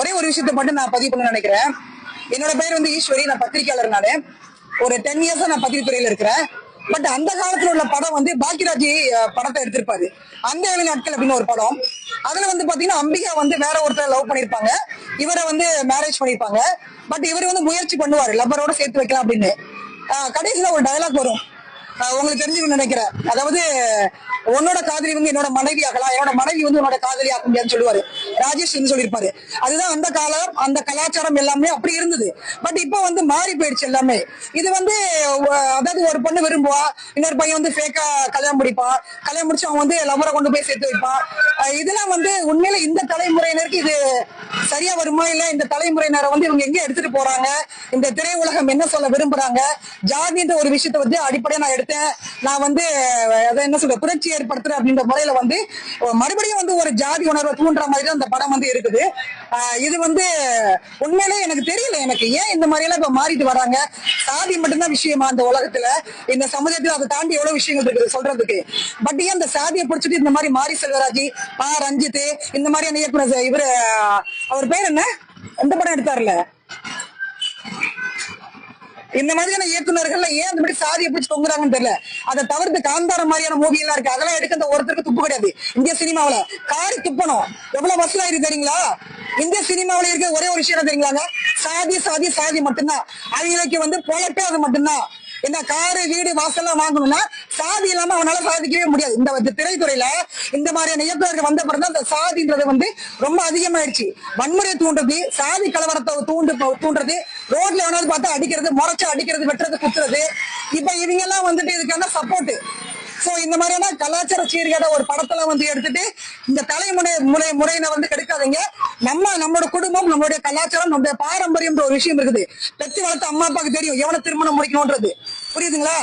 ஒரே ஒரு விஷயத்த மட்டும் நான் பதிவு பண்ண நினைக்கிறேன். என்னோட பேர் வந்து ஈஸ்வரி நான் பத்திரிகையாளர் நானு. ஒரு டென் இயர்ஸா நான் பத்திரிகைத்துறையில இருக்கிறேன். பட் அந்த காலத்துல உள்ள படம் வந்து பாக்கியராஜ் படத்தை எடுத்திருப்பாரு. அந்த ஏழு நாட்கள் அப்படின்னு ஒரு படம். அதுல வந்து பாத்தீங்கன்னா அம்பிகா வந்து வேற ஒருத்தர் லவ் பண்ணிருப்பாங்க இவரை வந்து மேரேஜ் பண்ணிருப்பாங்க பட் இவர் வந்து முயற்சி பண்ணுவாரு. லப்பரோட சேர்த்து வைக்கலாம் அப்படின்னு. கடைசியில ஒரு டயலாக் வரும். உங்களுக்கு தெரிஞ்சு நினைக்கிறேன். அதாவது உன்னோட காதலி வந்து என்னோட மனைவி ஆகலாம் என்னோட மனைவி வந்து உன்னோட காதலி ஆக முடியாதுன்னு சொல்லுவாரு. ராஜேஷ் வந்து சொல்லியிருப்பாரு. அதுதான் அந்த காலம் அந்த கலாச்சாரம் எல்லாமே அப்படி இருந்தது. பட் இப்போ வந்து மாறி போயிடுச்சு எல்லாமே. இது வந்து அதாவது ஒரு பொண்ணு விரும்புவா இன்னொரு பையன் வந்து ஃபேக்கா கல்யாணம் முடிப்பான். கல்யாணம் முடிச்சு அவன் வந்து லவரை கொண்டு போய் சேர்த்து வைப்பான். இதெல்லாம் வந்து உண்மையில இந்த தலைமுறையினருக்கு இது சரியா வருமா இல்ல இந்த தலைமுறையினரை வந்து இவங்க எங்க எடுத்துட்டு போறாங்க? இந்த திரையுலகம் என்ன சொல்ல விரும்புறாங்க? ஜாதின்ற ஒரு விஷயத்தை வந்து அடிப்படையா நான் எடுத்தேன். நான் வந்து அதை என்ன சொல்ற புரட்சி ஏற்படுத்துறேன் அப்படின்ற முறையில வந்து மறுபடியும் வந்து ஒரு ஜாதி உணர்வை தூண்டுற மாதிரி தான் அந்த படம் வந்து இருக்குது. இது வந்து உண்மையிலே எனக்கு தெரியல. எனக்கு ஏன் இந்த மாதிரி எல்லாம் இப்ப மாறிட்டு வராங்க? சாதி மட்டும்தான் விஷயமா அந்த உலகத்துல? இந்த சமுதாயத்துல அதை தாண்டி எவ்வளவு விஷயங்கள் இருக்குது சொல்றதுக்கு? பட் ஏன் இந்த சாதியை பிடிச்சிட்டு இந்த மாதிரி மாரி செல்வராஜி பா. ரஞ்சித் இந்த மாதிரியான இயக்குனர் இவரு அவர் பேர் என்ன? எந்த படம் எடுத்தார்ல? இந்த மாதிரியான இயக்குநர்கள் ஏன் அந்த மாதிரி சாதியை பிடிச்சி தொங்குறாங்கன்னு தெரியல. அதை தவிர்த்து காந்தார மாதிரியான மூவி எல்லாம் இருக்கு. அதெல்லாம் எடுக்க அந்த ஒருத்தருக்கு துப்பு கிடையாது. இந்திய சினிமாவில. காரி துப்பணும். எவ்வளவு வசூலா தெரியுங்களா? இந்திய சினிமாவில இருக்க ஒரே ஒரு விஷயம் தெரியுங்களாங்க? சாதி சாதி சாதி மட்டும்தான். அவங்களுக்கு வந்து பொழப்பே அது மட்டும்தான். என்ன காரு வீடு வாசல்லாம் வாங்கணும்னா சாதி இல்லாம அவனால சாதிக்கவே முடியாது. இந்த இந்த திரைத்துறையில இந்த மாதிரியான இயக்குநர்கள் வந்த பிறகு அந்த சாதின்றது வந்து ரொம்ப அதிகமாயிடுச்சு. வன்முறை தூண்டுறது சாதி கலவரத்தை தூண்டு தூண்டுறது ரோட்ல எவனாவது பார்த்தா அடிக்கிறது முறைச்சு அடிக்கிறது வெட்டுறது குத்துறது. இப்ப இவங்க எல்லாம் வந்துட்டு இதுக்கான சப்போர்ட் சோ இந்த மாதிரியான கலாச்சார சீர்கேட ஒரு படத்துல வந்து எடுத்துட்டு இந்த தலைமுறை முறை முறையின வந்து கெடுக்காதீங்க. நம்ம நம்மளோட குடும்பம் நம்மளுடைய கலாச்சாரம் நம்மளுடைய பாரம்பரியம்ன்ற ஒரு விஷயம் இருக்குது. பெற்று வளர்த்த அம்மா அப்பாவுக்கு தெரியும் எவனை திருமணம் முடிக்கணும்ன்றது. புரியுதுங்களா?